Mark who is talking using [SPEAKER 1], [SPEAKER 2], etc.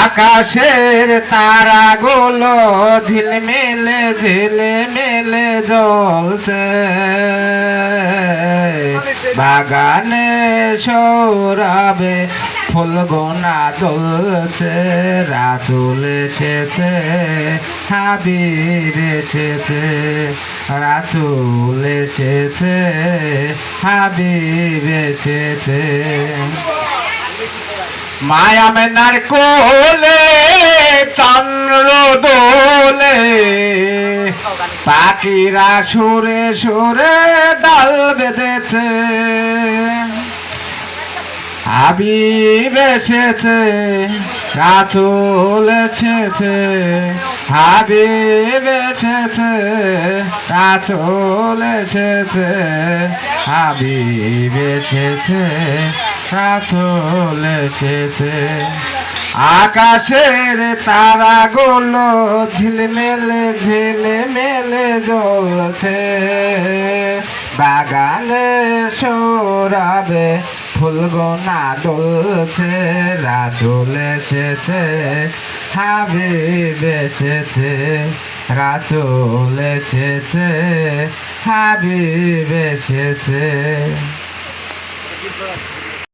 [SPEAKER 1] আকাশের তারাগুলো ঝিলমিলে ঝিলমিলে জ্বলছে। বাগানে সৌরবে ফুলগোনা দলছে, রাজুল এসেছে, হাবিব এসেছে, রাজুল এসেছে, হাবিব এসেছে। মায়া মেনার কোলে চন্দ্র দোলে। পাখিরা সুরে সুরে ডাল বেঁধেছে। হাবিব এসেছে, রাসুল এসেছে, হাবিব এসেছে, রাসুল এসেছে, হাবিব এসেছে, রাসুল এসেছে। আকাশের তারাগুলো ঝিলমেলে ঝিলমেলে জ্বলছে। বাগানে সৌরবে ফুলগোনা দুলছে রাজুল এসেছে হাবিব এসেছে রাজুল এসেছে হাবিব এসেছে।